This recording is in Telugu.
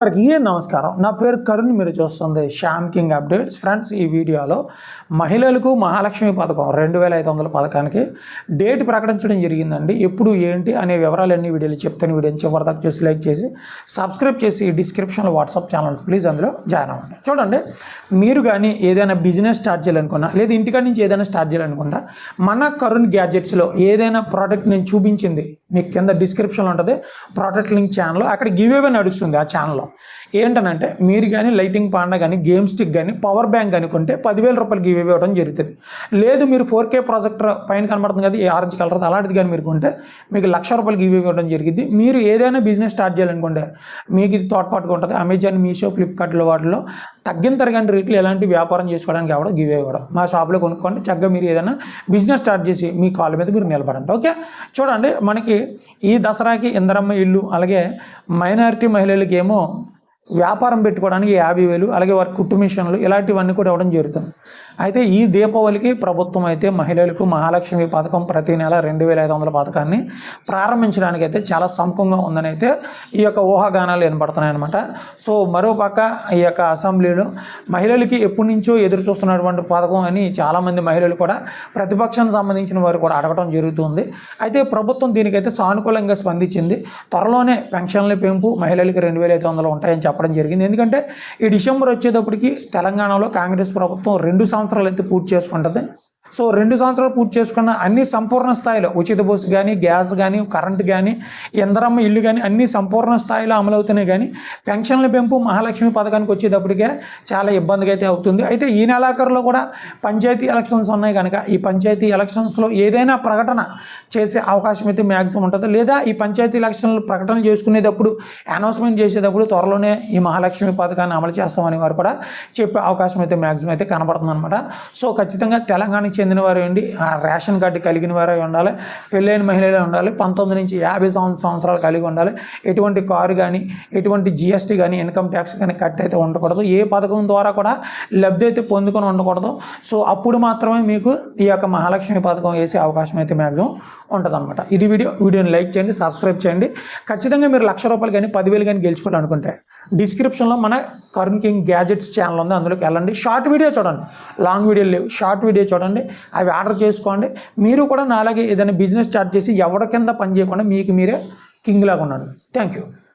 అందరికీ నమస్కారం? నా పేరు కరుణ్ మీరు చూస్తుంది శ్యామ్ కింగ్ అప్డేట్స్. ఫ్రెండ్స్ ఈ వీడియోలో మహిళలకు మహాలక్ష్మి పథకం రెండు వేల ఐదు వందల పథకానికి డేట్ ప్రకటించడం జరిగిందండి. ఎప్పుడు ఏంటి అనే వివరాలన్నీ వీడియోలు చెప్తాను. వీడియోని చివరిదాకా చూసి లైక్ చేసి సబ్స్క్రైబ్ చేసి డిస్క్రిప్షన్లో వాట్సాప్ ఛానల్ ప్లీజ్ అందులో జాయిన్ అవ్వండి. చూడండి మీరు కానీ ఏదైనా బిజినెస్ స్టార్ట్ చేయాలనుకున్నా లేదా ఇంటికాడ నుంచి ఏదైనా స్టార్ట్ చేయాలనుకున్నా మన కరుణ్ గ్యాడ్జెట్స్లో ఏదైనా ప్రోడక్ట్ నేను చూపించింది. మీకు కింద డిస్క్రిప్షన్లో ఉంటుంది. ప్రోడక్ట్ లింక్ ఛానల్ అక్కడ గివ్ అవే నడుస్తుంది ఆ ఛానల్లో. ఏంటనంటే మీరు కానీ లైటింగ్ పాండా కానీ గేమ్ స్టిక్ కానీ పవర్ బ్యాంక్ కానీ కొంటే పదివేల రూపాయలు గివ్ ఇవ్వడం జరుగుతుంది. లేదు మీరు ఫోర్ కే ప్రాజెక్టర్ పైన కనబడుతుంది కదా ఈ ఆరెంజ్ కలర్ అలాంటిది కానీ మీరు కొంటే మీకు లక్ష రూపాయలు గివ్ ఇవ్వడం జరిగింది. మీరు ఏదైనా బిజినెస్ స్టార్ట్ చేయాలనుకుంటే మీకు ఇది తోడ్పాటుగా ఉంటుంది. అమెజాన్ మీషో ఫ్లిప్కార్ట్లో వాటిలో తగ్గిన తరగని రేట్లు ఎలాంటి వ్యాపారం చేసుకోవడానికి ఎవడో గివ్ కూడా మా షాప్లో కొనుక్కోండి చక్కగా మీరు ఏదైనా బిజినెస్ స్టార్ట్ చేసి మీ కాళ్ళ మీద మీరు నిలబడండి. ఓకే చూడండి మనకి ఈ దసరాకి ఇందరమ్మ ఇల్లు అలాగే మైనారిటీ మహిళలకి ఏమో వ్యాపారం పెట్టుకోవడానికి యాభై వేలు అలాగే వారి కుట్టు మిషన్లు ఇలాంటివన్నీ కూడా ఇవ్వడం జరుగుతుంది. అయితే ఈ దీపావళికి ప్రభుత్వం అయితే మహిళలకు మహాలక్ష్మి పథకం ప్రతి నెల రెండు వేల ఐదు వందల పథకాన్ని ప్రారంభించడానికి అయితే చాలా సముఖంగా ఉందని అయితే ఈ యొక్క ఊహాగానాలు వినపడుతున్నాయి అనమాట సో మరోపక్క ఈ యొక్క అసెంబ్లీలో మహిళలకి ఎప్పటి నుంచో ఎదురు చూస్తున్నటువంటి పథకం అని చాలామంది మహిళలు కూడా ప్రతిపక్షానికి సంబంధించిన వారు కూడా అడగడం జరుగుతుంది. అయితే ప్రభుత్వం దీనికైతే సానుకూలంగా స్పందించింది. త్వరలోనే పెన్షన్ల పెంపు మహిళలకి రెండు వేల ఐదు వందలు ఉంటాయని చెప్పడం జరిగింది. ఎందుకంటే ఈ డిసెంబర్ వచ్చేటప్పటికి తెలంగాణలో కాంగ్రెస్ ప్రభుత్వం రెండు సంవత్సరాలు అయితే పూర్తి చేసుకుంటుంది. సో రెండు సంవత్సరాలు పూర్తి చేసుకున్న అన్ని సంపూర్ణ స్థాయిలో ఉచిత బస్సు కానీ గ్యాస్ కానీ కరెంట్ కానీ ఇందరమ్మ ఇల్లు కానీ అన్ని సంపూర్ణ స్థాయిలో అమలవుతున్నాయి కానీ పెన్షన్ల పెంపు మహాలక్ష్మి పథకానికి వచ్చేటప్పటికే చాలా ఇబ్బందిగా అయితే అవుతుంది. అయితే ఈ నెలాఖరులో కూడా పంచాయతీ ఎలక్షన్స్ ఉన్నాయి కనుక ఈ పంచాయతీ ఎలక్షన్స్లో ఏదైనా ప్రకటన చేసే అవకాశం అయితే మ్యాక్సిమం ఉంటుంది. లేదా ఈ పంచాయతీ ఎలక్షన్లు ప్రకటన చేసుకునేటప్పుడు అనౌన్స్మెంట్ చేసేటప్పుడు త్వరలోనే ఈ మహాలక్ష్మి పథకాన్ని అమలు చేస్తామని వారు కూడా చెప్పే అవకాశం అయితే మ్యాక్సిమం అయితే కనబడుతుంది అనమాట సో ఖచ్చితంగా తెలంగాణ చెందిన వారు ఉండి ఆ రేషన్ కార్డు కలిగిన వారే ఉండాలి పెళ్ళైన మహిళలే ఉండాలి పంతొమ్మిది నుంచి యాభై సంవత్సరాలు కలిగి ఉండాలి. ఎటువంటి కారు కానీ ఎటువంటి జిఎస్టీ కానీ ఇన్కమ్ ట్యాక్స్ కానీ కట్ అయితే ఉండకూడదు. ఏ పథకం ద్వారా కూడా లబ్ధి అయితే పొందుకొని ఉండకూడదు. సో అప్పుడు మాత్రమే మీకు ఈ యొక్క మహాలక్ష్మి పథకం వేసే అవకాశం అయితే మ్యాక్సిమం ఉంటుందన్నమాట. ఇది వీడియో వీడియోని లైక్ చేయండి సబ్స్క్రైబ్ చేయండి. ఖచ్చితంగా మీరు లక్ష రూపాయలు కానీ పదివేలు కానీ గెలుచుకోవాలనుకుంటే డిస్క్రిప్షన్లో మన కరుణ్ కింగ్ గ్యాజెట్స్ ఛానల్ ఉంది. అందులోకి వెళ్ళండి. షార్ట్ వీడియో చూడండి. లాంగ్ వీడియో లేవు. షార్ట్ వీడియో చూడండి. అవి ఆర్డర్ చేసుకోండి. మీరు కూడా నాలాగే ఏదైనా బిజినెస్ స్టార్ట్ చేసి ఎవరి కింద పని చేయకుండా మీకు మీరే కింగ్ లాగా ఉండండి. Thank you